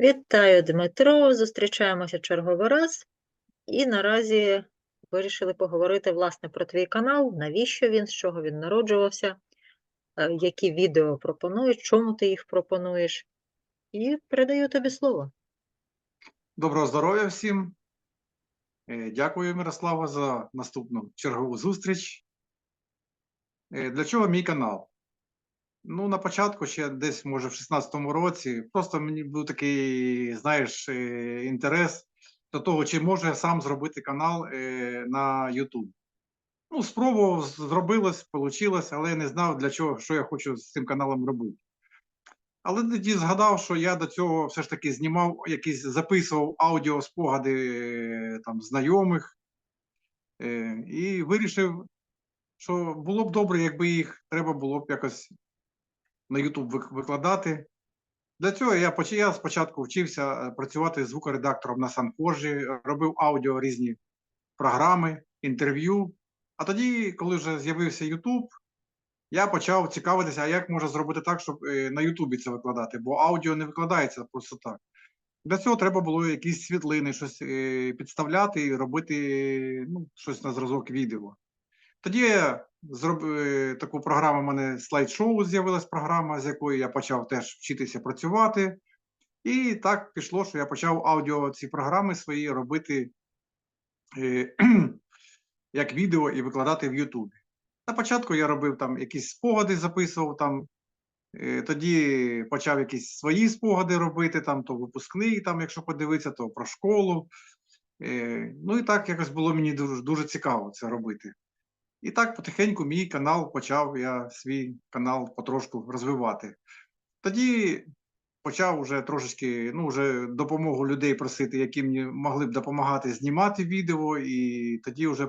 Вітаю, Дмитро. Зустрічаємося черговий раз. І наразі вирішили поговорити власне про твій канал, навіщо він, з чого він народжувався, е, які відео пропонуєш, чому ти їх пропонуєш. І передаю тобі слово. Доброго здоров'я всім. Е, Дякую, Мирослава, за наступну чергову зустріч. Е, Для чого мій канал? Ну, на початку, ще десь, може, в 16-му році, просто мені був такий, знаєш, е, інтерес до того, чи можу я сам зробити канал е, на YouTube. Ну, спробував, зробилось, вийшло, але я не знав, для чого, що я хочу з цим каналом робити. Але тоді згадав, що я до цього все ж таки знімав якісь, записував аудіоспогади е, там знайомих і вирішив, що було б добре, якби їх треба було б якось на YouTube викладати. Для цього я, я спочатку вчився е, працювати звукоредактором на Санфоржі, робив аудіо різні програми, інтерв'ю. А тоді, коли вже з'явився YouTube, я почав цікавитися, а як можна зробити так, щоб е, на Ютубі це викладати, бо аудіо не викладається просто так. Для цього треба було якісь світлини, щось е, підставляти і робити ну, щось на зразок відео. Тоді я зробив е, таку програму, у мене слайд-шоу з'явилась програма, з якою я почав теж вчитися працювати. І так пішло, що я почав аудіо ці програми свої робити е, як відео і викладати в Ютубі. На початку я робив там якісь спогади, записував там. е, Тоді почав якісь свої спогади робити, там то випускний, там, якщо подивитися, то про школу. Е, Ну і так якось було мені дуже, дуже цікаво це робити. І так потихеньку мій канал почав я свій канал потрошку розвивати. Тоді почав вже трошечки, ну, вже допомогу людей просити, які мені могли б допомагати знімати відео, і тоді вже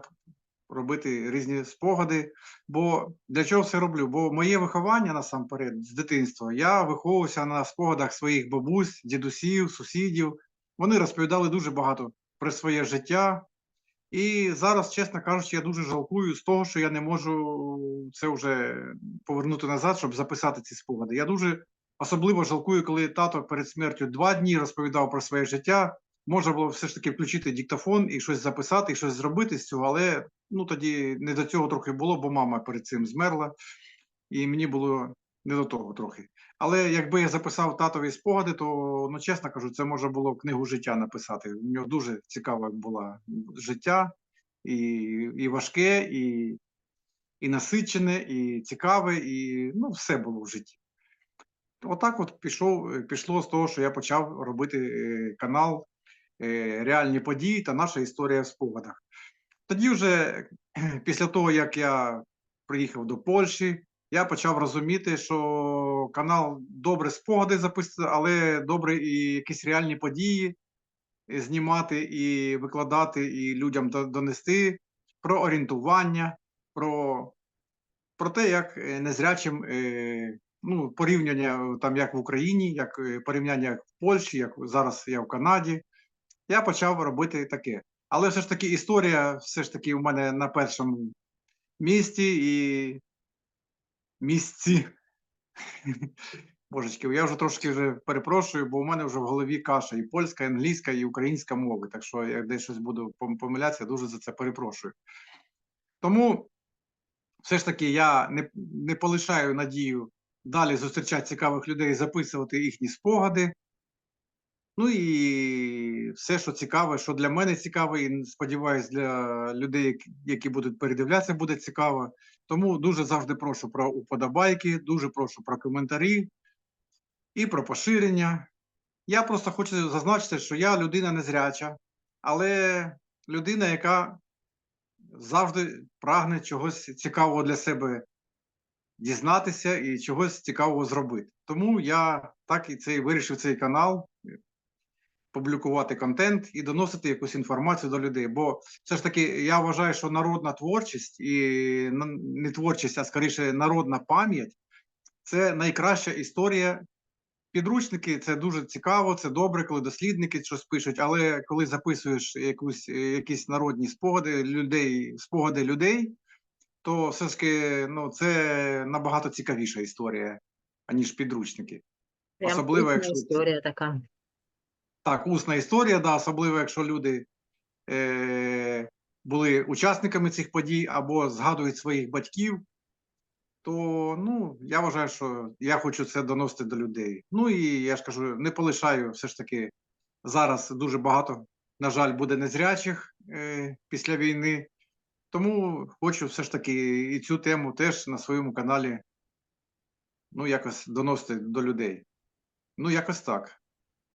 робити різні спогади. Бо для чого все роблю? Бо моє виховання насамперед з дитинства я виховувався на спогадах своїх бабусь, дідусів, сусідів. Вони розповідали дуже багато про своє життя. І зараз, чесно кажучи, я дуже жалкую з того, що я не можу це вже повернути назад, щоб записати ці спогади. Я дуже особливо жалкую, коли тато перед смертю два дні розповідав про своє життя. Можна було все ж таки включити диктофон і щось записати, і щось зробити з цього, але ну тоді не до цього трохи було, бо мама перед цим змерла, і мені було не до того трохи. Але якби я записав татові спогади, то ну чесно кажу, це можна було книгу життя написати. У нього дуже цікаве було життя, і, і важке, і, і насичене, і цікаве, і ну, все було в житті. Отак от пішов, пішло з того, що я почав робити е, канал е, Реальні події та наша історія в спогадах. Тоді, вже після того, як я приїхав до Польщі, я почав розуміти, що канал добре спогади записувати, але добре і якісь реальні події знімати і викладати, і людям донести про орієнтування, про, про те, як е, незрячим е, ну, порівняння е, там як в Україні, як порівняння як в Польщі, як зараз я в Канаді. Я почав робити таке. Але все ж таки історія все ж таки у мене на першому місці і місці. Божечки, я вже трошки вже перепрошую, бо у мене вже в голові каша і польська, і англійська, і українська мови. Так що я десь щось буду помилятися, дуже за це перепрошую. Тому все ж таки я не, не полишаю надію далі зустрічати цікавих людей, записувати їхні спогади. Ну і все, що цікаве, що для мене цікаве, і сподіваюсь, для людей, які будуть передивлятися, буде цікаво. Тому дуже завжди прошу про уподобайки, дуже прошу про коментарі і про поширення. Я просто хочу зазначити, що я людина незряча, але людина, яка завжди прагне чогось цікавого для себе дізнатися і чогось цікавого зробити. Тому я так і цей вирішив цей канал публікувати контент і доносити якусь інформацію до людей. Бо все ж таки я вважаю, що народна творчість і не творчість, а скоріше народна пам'ять це найкраща історія. Підручники це дуже цікаво, це добре, коли дослідники щось пишуть, але коли записуєш якусь, якісь народні спогади людей, спогади людей, то все ж таки ну, це набагато цікавіша історія, аніж підручники. Прям Особливо, якщо історія така. Так, усна історія, да, особливо якщо люди е, були учасниками цих подій або згадують своїх батьків, то ну, я вважаю, що я хочу це доносити до людей. Ну і я ж кажу, не полишаю все ж таки зараз дуже багато, на жаль, буде незрячих е, після війни. Тому хочу все ж таки і цю тему теж на своєму каналі ну, якось доносити до людей. Ну, якось так.